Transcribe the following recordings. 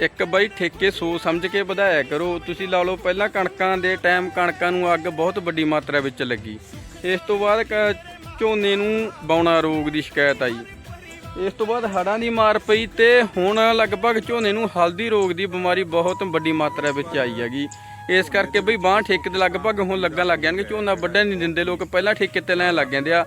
ਇੱਕ ਬਾਈ ਠੇਕੇ ਸੋ ਸਮਝ ਕੇ ਵਧਾਇਆ ਕਰੋ। ਤੁਸੀਂ ਲਾ ਲਓ ਪਹਿਲਾਂ ਕਣਕਾਂ ਦੇ ਟਾਈਮ ਕਣਕਾਂ ਨੂੰ ਅੱਗ ਬਹੁਤ ਵੱਡੀ ਮਾਤਰਾ ਵਿੱਚ ਲੱਗੀ। ਇਸ ਤੋਂ ਬਾਅਦ ਕ- ਝੋਨੇ ਨੂੰ ਬੌਣਾ ਰੋਗ ਦੀ ਸ਼ਿਕਾਇਤ ਆਈ। ਇਸ ਤੋਂ ਬਾਅਦ ਹੜ੍ਹਾਂ ਦੀ ਮਾਰ ਪਈ ਤੇ ਹੁਣ ਲਗਭਗ ਝੋਨੇ ਨੂੰ ਹਲਦੀ ਰੋਗ ਦੀ ਬਿਮਾਰੀ ਬਹੁਤ ਵੱਡੀ ਮਾਤਰਾ ਵਿੱਚ ਆਈ ਹੈਗੀ। ਇਸ ਕਰਕੇ ਬਈ ਬਾਂਹ ਠੇਕੇ ਤੇ ਲਗਭਗ ਹੁਣ ਲੱਗਣ ਲੱਗ ਜਾਣਗੇ। ਝੋਨਾ ਵੱਢਣ ਨਹੀਂ ਦਿੰਦੇ। ਲੋਕ ਪਹਿਲਾਂ ਠੇਕੇ ਤੇ ਲੈਣ ਲੱਗ ਜਾਂਦੇ ਆ।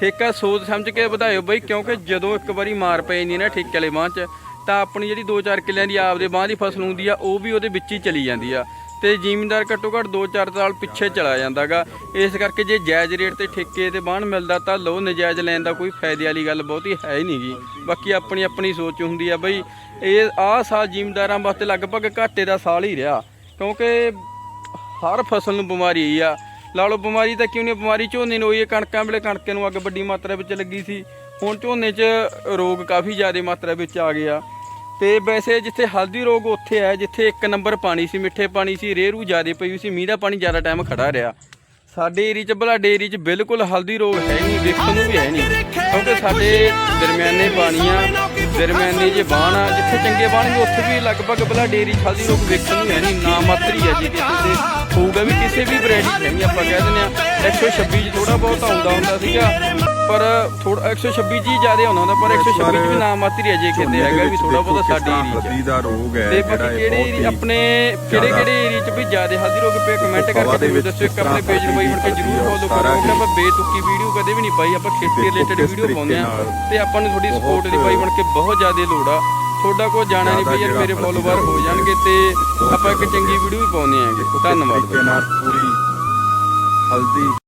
ਠੇਕਾ ਸੋਚ ਸਮਝ ਕੇ ਵਧਾਇਓ ਬਈ, ਕਿਉਂਕਿ ਜਦੋਂ ਇੱਕ ਵਾਰੀ ਮਾਰ ਪੈ ਜਾਂਦੀ ਨਾ ਠੇਕੇ ਵਾਲੇ ਬਾਂਹ 'ਚ, ਤਾਂ ਆਪਣੀ ਜਿਹੜੀ 2-4 ਕਿੱਲਿਆਂ ਦੀ ਆਪਦੇ ਬਾਂਹ ਦੀ ਫਸਲ ਹੁੰਦੀ ਆ, ਉਹ ਵੀ ਉਹਦੇ ਵਿੱਚ ਹੀ ਚਲੀ ਜਾਂਦੀ ਆ। ਤੇ ਜ਼ਿਮੀਂਦਾਰ ਘੱਟੋ ਘੱਟ 2-4 ਸਾਲ ਪਿੱਛੇ ਚਲਾ ਜਾਂਦਾਗਾ। ਇਸ ਕਰਕੇ ਜੇ ਜਾਇਜ਼ ਰੇਟ ਤੇ ਠੇਕੇ ਤੇ ਬਾਣ ਮਿਲਦਾ, ਤਾਂ ਲੋ ਨਜਾਇਜ਼ ਲੈਣ ਦਾ ਕੋਈ ਫਾਇਦੇ ਵਾਲੀ ਗੱਲ ਬਹੁਤੀ ਹੈ ਹੀ ਨਹੀਂਗੀ ਬਾਕੀ ਆਪਣੀ ਆਪਣੀ ਸੋਚ ਹੁੰਦੀ ਆ ਬਈ, ਇਹ ਆਹ ਸਾਲ ਜ਼ਿਮੀਂਦਾਰਾਂ ਵਾਸਤੇ ਲਗਭਗ ਘਾਟੇ ਦਾ ਸਾਲ ਹੀ ਰਿਹਾ। ਕਿਉਂਕਿ ਹਰ ਫਸਲ ਨੂੰ ਬਿਮਾਰੀ ਆ ਲਾ ਲਓ ਬਿਮਾਰੀ ਤਾਂ ਕਿਉਂ ਨਹੀਂ, ਬਿਮਾਰੀ ਝੋਨੇ ਨੂੰ ਹੋਈ ਹੈ, ਕਣਕਾਂ ਵੇਲੇ ਕਣਕੇ ਨੂੰ ਅੱਗ ਵੱਡੀ ਮਾਤਰਾ ਵਿੱਚ ਲੱਗੀ ਸੀ। ਹੁਣ ਝੋਨੇ 'ਚ ਰੋਗ ਕਾਫੀ ਜ਼ਿਆਦਾ ਮਾਤਰਾ ਵਿੱਚ ਆ ਗਿਆ। ਤੇ ਵੈਸੇ ਜਿੱਥੇ ਹਲਦੀ ਰੋਗ ਉੱਥੇ ਹੈ, ਜਿੱਥੇ ਇੱਕ ਨੰਬਰ ਪਾਣੀ ਸੀ, ਮਿੱਠੇ ਪਾਣੀ ਸੀ ਰੇਰੂ ਜ਼ਿਆਦਾ ਪਈ ਸੀ, ਮੀਂਹ ਦਾ ਪਾਣੀ ਜ਼ਿਆਦਾ ਟਾਈਮ ਖੜਾ ਰਿਹਾ। ਸਾਡੇ ਏਰੀਆ 'ਚ ਬਲਾਡੇ ਏਰੀਆ 'ਚ ਬਿਲਕੁਲ ਹਲਦੀ ਰੋਗ ਹੈ ਨਹੀਂ ਵੇਖਣ ਨੂੰ ਵੀ ਹੈ ਨਹੀਂ। ਕਿਉਂਕਿ ਸਾਡੇ ਦਰਮਿਆਨੇ ਪਾਣੀ ਆ ਦਰਮਿਆਨੇ ਜੇ ਬਾਣ ਆ, ਜਿੱਥੇ ਚੰਗੇ ਬਾਣ ਵੀ, ਉੱਥੇ ਵੀ ਲਗਭਗ ਬਲਾਡੇ ਏਰੀਆ 'ਚ ਹਲਦੀ ਰੋਗ ਵੇਖਣ ਨੂੰ ਹੈ ਨਹੀਂ ਨਾ ਮਾਤਰੀ ਹੈ ਜੀ ਕਿਸੇ ਤੇ ਹੋਊਗਾ ਵੀ ਕਿਸੇ ਵੀ ਵੈਰਾਈਟੀ ਨਹੀਂ ਆਪਾਂ ਕਹਿ ਦਿੰਦੇ ਆ 126 'ਚ ਥੋੜਾ ਬਹੁਤ ਆਉਂਦਾ ਹੁੰਦਾ ਸੀਗਾ ਪਰ ਥੋੜਾ 126 ਜੀ ਜ਼ਿਆਦਾ ਆਉਂਦਾ ਹੁੰਦਾ ਪਰ 126 'ਚ ਵੀ ਨਾ ਮਾਤਰੀ ਹੈ ਜੇ ਕਿਤੇ ਹੈਗਾ ਵੀ ਥੋੜਾ ਬਹੁਤ ਸਾਡੇ ਏਰੀਆ ਦਾ ਰੋਗ ਹੈ ਜਿਹੜਾ ਇਹ ਆਪਣੇ ਕਿਹੜੇ ਕਿਹੜੇ ਏਰੀਆ 'ਚ ਵੀ ਜ਼ਿਆਦਾ ਹਲਦੀ ਰੋਗ ਪਏ ਕਮੈਂਟ ਕਰਕੇ ਜ਼ਰੂਰ ਦੱਸੋ ਇੱਕ ਆਪਣੇ ਪੇਜ ਨੂੰ ਬਾਈ ਬਣ ਕੇ ਜ਼ਰੂਰ ਫੋਲੋ ਕਰੋ ਕਿਉਂਕਿ ਆਪਾਂ ਬੇਤੁਕੀ ਵੀਡੀਓ ਕਦੇ ਵੀ ਨਹੀਂ ਪਾਈ ਆਪਾਂ ਖੇਤੀ ਰਿਲੇਟਡ ਵੀਡੀਓ ਪਾਉਂਦੇ ਆ ਤੇ ਆਪਾਂ ਨੂੰ ਬਹੁਤ ਸਪੋਰਟ ਦੀ ਬਾਈ ਬਣ ਕੇ ਬਹੁਤ ਜ਼ਿਆਦਾ ਲੋੜ ਆ। ਤੁਹਾਡਾ ਕੋਈ ਜਾਣਾ ਨਹੀਂ ਬਈ ਯਾਰ ਮੇਰੇ ਫੋਲੋਵਰ ਹੋ ਜਾਣਗੇ ਤੇ ਆਪਾਂ ਇੱਕ ਚੰਗੀ ਵੀਡੀਓ ਵੀ ਪਾਉਂਦੇ ਆਂਗੇ ਧੰਨਵਾਦ ਪੂਰੀ ਹਲਦੀ